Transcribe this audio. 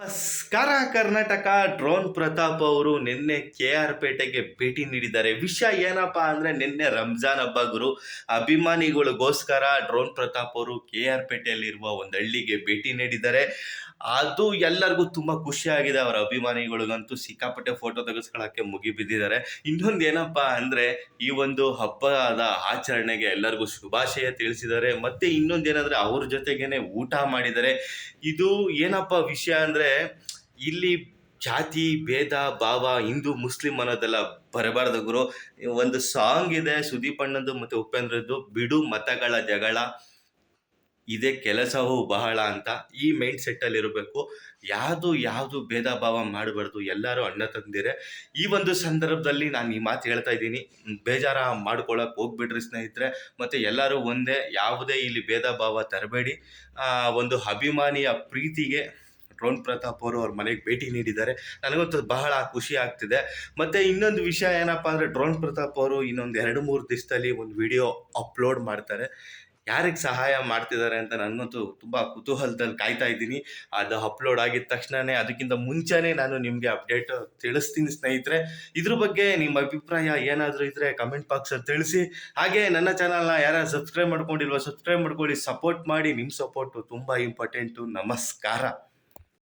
ನಮಸ್ಕಾರ, ಕರ್ನಾಟಕ. ಡ್ರೋನ್ ಪ್ರತಾಪ್ ಅವರು ನಿನ್ನೆ ಕೆ ಆರ್ ಪೇಟೆಗೆ ಭೇಟಿ ನೀಡಿದ್ದಾರೆ. ವಿಷಯ ಏನಪ್ಪಾ ಅಂದ್ರೆ ನಿನ್ನೆ ರಂಜಾನ್ ಹಬ್ಬ ಗುರು. ಅಭಿಮಾನಿಗಳಿಗೋಸ್ಕರ ಡ್ರೋನ್ ಪ್ರತಾಪ್ ಅವರು ಕೆ ಆರ್ ಪೇಟೆಯಲ್ಲಿರುವ ಒಂದು ಹಳ್ಳಿಗೆ ಭೇಟಿ ನೀಡಿದ್ದಾರೆ. ಅದು ಎಲ್ಲರಿಗೂ ತುಂಬಾ ಖುಷಿಯಾಗಿದೆ. ಅವರ ಅಭಿಮಾನಿಗಳಿಗಂತೂ ಸಿಕ್ಕಾಪಟ್ಟೆ ಫೋಟೋ ತೆಗೆಸ್ಕೊಳ್ಳೋಕ್ಕೆ ಮುಗಿ ಬಿದ್ದಿದ್ದಾರೆ ಇನ್ನೊಂದು ಏನಪ್ಪಾ ಅಂದ್ರೆ, ಈ ಒಂದು ಹಬ್ಬದ ಆಚರಣೆಗೆ ಎಲ್ಲರಿಗೂ ಶುಭಾಶಯ ತಿಳಿಸಿದ್ದಾರೆ. ಮತ್ತೆ ಇನ್ನೊಂದೇನಂದ್ರೆ ಅವ್ರ ಜೊತೆಗೇನೆ ಊಟ ಮಾಡಿದ್ದಾರೆ. ಇದು ಏನಪ್ಪ ವಿಷಯ ಅಂದ್ರೆ, ಇಲ್ಲಿ ಜಾತಿ, ಭೇದ, ಭಾವ, ಹಿಂದೂ, ಮುಸ್ಲಿಂ ಅನ್ನೋದೆಲ್ಲ ಬರಬಾರ್ದು ಗುರು. ಒಂದು ಸಾಂಗ್ ಇದೆ ಸುದೀಪ್ ಅಣ್ಣದ್ದು ಮತ್ತೆ ಉಪೇಂದ್ರದ್ದು, ಬಿಡು ಮತಗಳ ಜಗಳ ಇದೇ ಕೆಲಸವೂ ಬಹಳ ಅಂತ ಈ ಮೈಂಡ್ ಸೆಟ್ಟಲ್ಲಿ ಇರಬೇಕು. ಯಾವುದು ಯಾವುದು ಭೇದ ಭಾವ ಮಾಡಬಾರ್ದು ಎಲ್ಲರೂ ಅಣ್ಣ ತಂದಿರೆ. ಈ ಒಂದು ಸಂದರ್ಭದಲ್ಲಿ ನಾನು ಈ ಮಾತು ಹೇಳ್ತಾ ಇದ್ದೀನಿ. ಬೇಜಾರ ಮಾಡ್ಕೊಳ್ಳೋಕೆ ಹೋಗ್ಬಿಡ್ರಿ ಸ್ನೇಹಿತರೆ. ಮತ್ತು ಎಲ್ಲರೂ ಒಂದೇ, ಯಾವುದೇ ಇಲ್ಲಿ ಭೇದ ಭಾವ ತರಬೇಡಿ ಒಂದು ಅಭಿಮಾನಿಯ ಪ್ರೀತಿಗೆ ಡ್ರೋನ್ ಪ್ರತಾಪ್ ಅವರು ಅವ್ರ ಮನೆಗೆ ಭೇಟಿ ನೀಡಿದ್ದಾರೆ. ನನಗಂತೂ ಬಹಳ ಖುಷಿ ಆಗ್ತಿದೆ. ಮತ್ತು ಇನ್ನೊಂದು ವಿಷಯ ಏನಪ್ಪ ಅಂದರೆ ಡ್ರೋನ್ ಪ್ರತಾಪ್ ಅವರು ಇನ್ನೊಂದು ಎರಡು ಮೂರು ದಿವಸದಲ್ಲಿ ಒಂದು ವಿಡಿಯೋ ಅಪ್ಲೋಡ್ ಮಾಡ್ತಾರೆ. ಯಾರಿಗೆ ಸಹಾಯ ಮಾಡ್ತಿದ್ದಾರೆ ಅಂತ ನನ್ನಂತೂ ತುಂಬ ಕುತೂಹಲದಲ್ಲಿ ಕಾಯ್ತಾ ಇದ್ದೀನಿ. ಅದು ಅಪ್ಲೋಡ್ ಆಗಿದ ತಕ್ಷಣವೇ ಅದಕ್ಕಿಂತ ಮುಂಚೆನೇ ನಾನು ನಿಮಗೆ ಅಪ್ಡೇಟ್ ತಿಳಿಸ್ತೀನಿ ಸ್ನೇಹಿತರೆ. ಇದ್ರ ಬಗ್ಗೆ ನಿಮ್ಮ ಅಭಿಪ್ರಾಯ ಏನಾದರೂ ಇದ್ದರೆ ಕಮೆಂಟ್ ಬಾಕ್ಸಲ್ಲಿ ತಿಳಿಸಿ. ಹಾಗೆ ನನ್ನ ಚಾನಲ್ನ ಯಾರು ಸಬ್ಸ್ಕ್ರೈಬ್ ಮಾಡ್ಕೊಂಡಿಲ್ವ ಸಬ್ಸ್ಕ್ರೈಬ್ ಮಾಡ್ಕೊಳ್ಳಿ ಸಪೋರ್ಟ್ ಮಾಡಿ. ನಿಮ್ಮ ಸಪೋರ್ಟು ತುಂಬ ಇಂಪಾರ್ಟೆಂಟು ನಮಸ್ಕಾರ.